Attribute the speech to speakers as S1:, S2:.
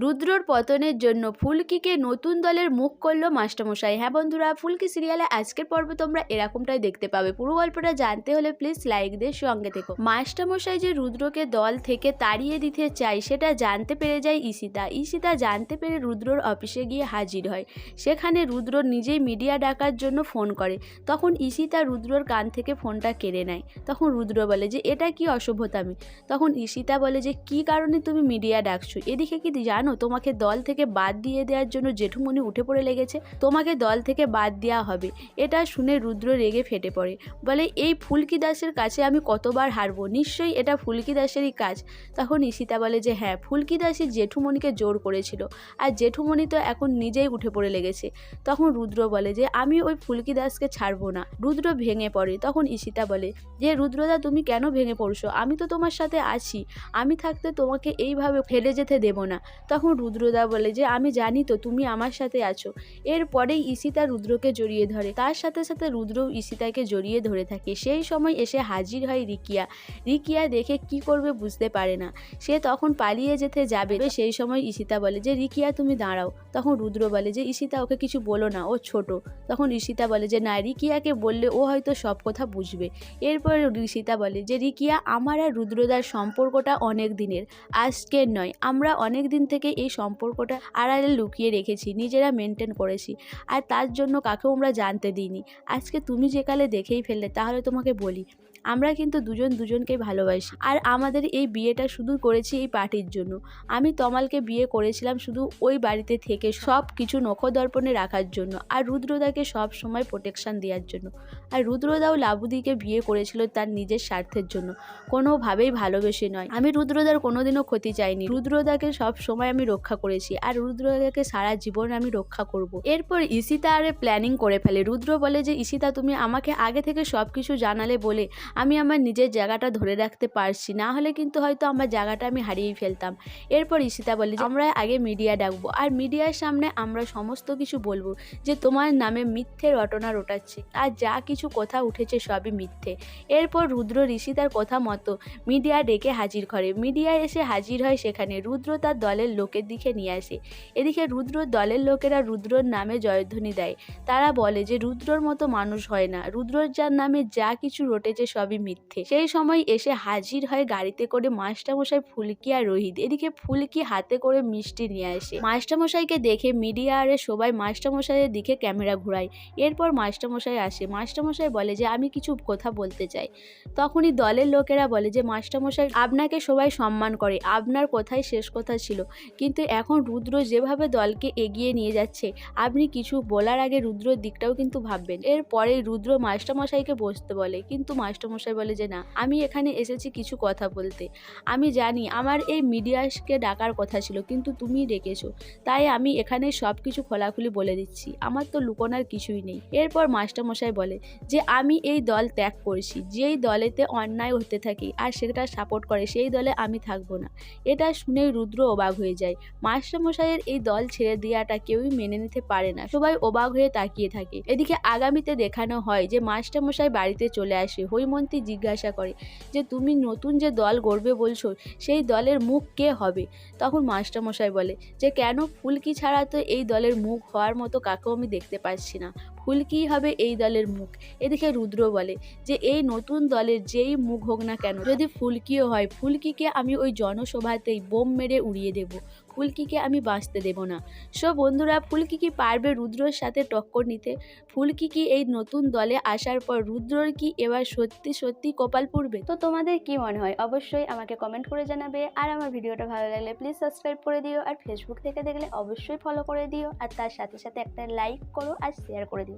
S1: রুদ্রর পতনের জন্য ফুলকিকে নতুন দলের মুখ করল মাস্টারমশাই। হ্যাঁ বন্ধুরা, ফুলকি সিরিয়ালে আজকের পর্ব তোমরা এরকমটাই দেখতে পাবে। পুরো গল্পটা জানতে হলে প্লিজ লাইক দিয়ে সঙ্গে থেকো। মাস্টারমশাই যে রুদ্রকে দল থেকে তাড়িয়ে দিতে চায়, সেটা জানতে পেরে যায় ইশিতা ইশিতা জানতে পেরে রুদ্রর অফিসে গিয়ে হাজির হয়। সেখানে রুদ্র নিজেই মিডিয়া ডাকার জন্য ফোন করে। তখন ঈশিতা রুদ্রর কান থেকে ফোনটা কেড়ে নেয়। তখন রুদ্র বলে যে, এটা কি অসভ্যতামি? তখন ইশিতা বলে যে, কি কারণে তুমি মিডিয়া ডাকছো? এদিকে কি জানো তোমাকে দল থেকে বাদ দিয়ে দেওয়ার জন্য জেঠুমনি উঠে পড়ে লেগেছে। তোমাকে দল থেকে বাদ দেওয়া হবে। এটা শুনে রুদ্র রেগে ফেটে পড়ে। বলে, এই ফুলকি দাসের কাছে আমি কতবার হারবো? নিশ্চয়ই এটা ফুলকি দাসেরই কাজ। তখন ঈশিতা বলে যে হ্যাঁ ফুলকি দাসই জেঠুমনিকে জোর করেছিল। আর জেঠুমনি তো এখন নিজেই উঠে পড়ে লেগেছে। তখন রুদ্র বলে যে, আমি ওই ফুলকি দাসকে ছাড়বো না। রুদ্র ভেঙে পড়ে। তখন ঈশিতা বলে যে, রুদ্রদা, তুমি কেন ভেঙে পড়ছো? আমি তো তোমার সাথে আছি। আমি থাকতে তোমাকে এইভাবে ফেলে যেতে দেব না। তখন রুদ্রদা বলে যে, আমি জানি তো তুমি আমার সাথে আছো। এরপরেই ঈশিতা রুদ্রকে জড়িয়ে ধরে। তার সাথে সাথে রুদ্রও ঈশিতাকে জড়িয়ে ধরে থাকে। সেই সময় এসে হাজির হয় রিকিয়া। রিকিয়া দেখে কি করবে বুঝতে পারে না। সে তখন পালিয়ে যেতে যাবে। সেই সময় ঈশিতা বলে যে, রিকিয়া, তুমি দাঁড়াও। তখন রুদ্র বলে যে, ঈশিতা, ওকে কিছু বলো না। ও ছোট। তখন ঈশিতা বলে যে, না, রিকিয়াকে বললে ও হয়তো সব কথা বুঝবে। এরপর ঋষিতা বলে যে, রিকিয়া, আমার আর রুদ্রদার সম্পর্কটা অনেক দিনের। আজকের নয়। আমরা অনেক দিন থেকে এই সম্পর্কটা আড়ালে লুকিয়ে রেখেছি, নিজেরা মেনটেন করেছি। আর তার জন্য কাকেও আমরা জানতে দিইনি। আজকে তুমি যে কালে দেখেই ফেললে, তাহলে তোমাকে বলি। আমরা কিন্তু দুজন দুজনকে ভালোবাসি। আর আমাদের এই বিয়েটা শুধু করেছি এই পার্টির জন্য। আমি তমালকে বিয়ে করেছিলাম শুধু ওই বাড়িতে থেকে সব কিছু নখদর্পণে রাখার জন্য আর রুদ্রদাকে সব সময় প্রোটেকশন দেওয়ার জন্য। আর রুদ্রদাও লাবুদিকে বিয়ে করেছিল তার নিজের স্বার্থের জন্য। কোনোভাবেই ভালোবেসে নয়। আমি রুদ্রদার কোনোদিনও ক্ষতি চাইনি। রুদ্রদাকে সব সময় আমি রক্ষা করেছি আর রুদ্রদাকে সারা জীবন আমি রক্ষা করব। এরপর ইসিতা আরে প্ল্যানিং করে ফেলে। রুদ্র বলে যে, ঈশিতা, তুমি আমাকে আগে থেকে সব কিছু জানালে বলে আমি আমার নিজের জায়গাটা ধরে রাখতে পারছি। না হলে কিন্তু হয়তো আমার জায়গাটা আমি হারিয়ে ফেলতাম। এরপর ঈশিতা বলে আমরা আগে মিডিয়া ডাকবো। আর মিডিয়ার সামনে আমরা সমস্ত কিছু বলব যে, তোমার নামে মিথ্যে রটনা রটাচ্ছে। আর যা কিছু কথা উঠেছে সবই মিথ্যে। এরপর রুদ্র ঋষিতার কথা মতো মিডিয়া ডেকে হাজির করে। মিডিয়া এসে হাজির হয় সেখানে। রুদ্র তার দলের লোকের দিকে নিয়ে আসে। এদিকে রুদ্র দলের লোকেরা রুদ্রর নামে জয়ধ্বনি দেয়। তারা বলে যে, রুদ্রর মতো মানুষ হয় না। রুদ্রর যার নামে যা কিছু রটেছে সবই মিথ্যে। সেই সময় এসে হাজির হয় গাড়িতে করে মাস্টারমশাই ফুলকি আর রোহিত, এদিকে ফুলকি হাতে করে মিষ্টি নিয়ে আসে। মাস্টারমশাইকে দেখে মিডিয়া আরে সবাই মাস্টারমশাইয়ের দিকে ক্যামেরা ঘোরায়। এরপর মাস্টারমশাই আসে। মাস্টারমশাই বলে যে, আমি কিছু কথা বলতে চাই। তখনই দলের লোকেরা বলে যে, মাস্টারমশাই, আপনাকে সবাই সম্মান করে। আপনার কথাই শেষ কথা ছিল। কিন্তু এখন রুদ্র যেভাবে দলকে এগিয়ে নিয়ে যাচ্ছে, আপনি কিছু বলার আগে রুদ্রর দিকটাও কিন্তু ভাববেন। এরপরে রুদ্র মাস্টারমশাইকে বসতে বলে, কিন্তু মাস্টারমশাই বলে যে, না, আমি এখানে এসেছি কিছু কথা বলতে। আমি জানি আমার এই মিডিয়াকে ডাকার কথা ছিল, কিন্তু তুমি ডেকেছো। তাই আমি এখানে সব কিছু খোলাখুলি বলে দিচ্ছি। আমার তো লুকোনার কিছুই নেই। এরপর মাস্টারমশাই বলে যে, আমি এই দল ত্যাগ করেছি। যেই দলেতে অন্যায় হতে থাকি আর সেটা সাপোর্ট করে, সেই দলে আমি থাকব না। এটা শুনেই রুদ্র অবাক হয়ে যায়। মাস্টারমশাইয়ের এই দল ছেড়ে দেওয়াটা কেউই মেনে নিতে পারে না। সবাই অবাক হয়ে তাকিয়ে থাকে। এদিকে আগামীতে দেখানো হয় যে, মাস্টারমশাই বাড়িতে চলে আসে। হৈমন্তী জিজ্ঞাসা করে যে, তুমি নতুন যে দল গড়বে বলছো, সেই দলের মুখ কে হবে? তখন মাস্টারমশাই বলে, যে, কেন ফুলকি ছাড়া তো এই দলের মুখ হওয়ার মতো কাকেও আমি দেখতে পাচ্ছি না। ফুলকিই হবে এই দলের মুখ? এদিকে রুদ্র বলে যে, এই নতুন দলের যেই মুখ হোক না কেন, যদি ফুলকিও হয়, ফুলকিকে আমি ওই জনসভাতেই বোম মেরে উড়িয়ে দেব। ফুলকিকে আমি বাঁচতে দেব না। সো বন্ধুরা, ফুলকি কি পারবে রুদ্রর সাথে টক্কর নিতে? ফুলকি কি এই নতুন দলে আসার পর রুদ্রর কি এবার সত্যি সত্যি কপাল পড়বে? তো তোমাদের কি মনে হয়? অবশ্যই আমাকে কমেন্ট করে জানাবে। আর আমার ভিডিওটা ভালো লাগলে প্লিজ সাবস্ক্রাইব করে দিও। আর ফেসবুক থেকে দেখলে অবশ্যই ফলো করে দিও। আর তার সাথে সাথে একটা লাইক করো আর শেয়ার করে দিও।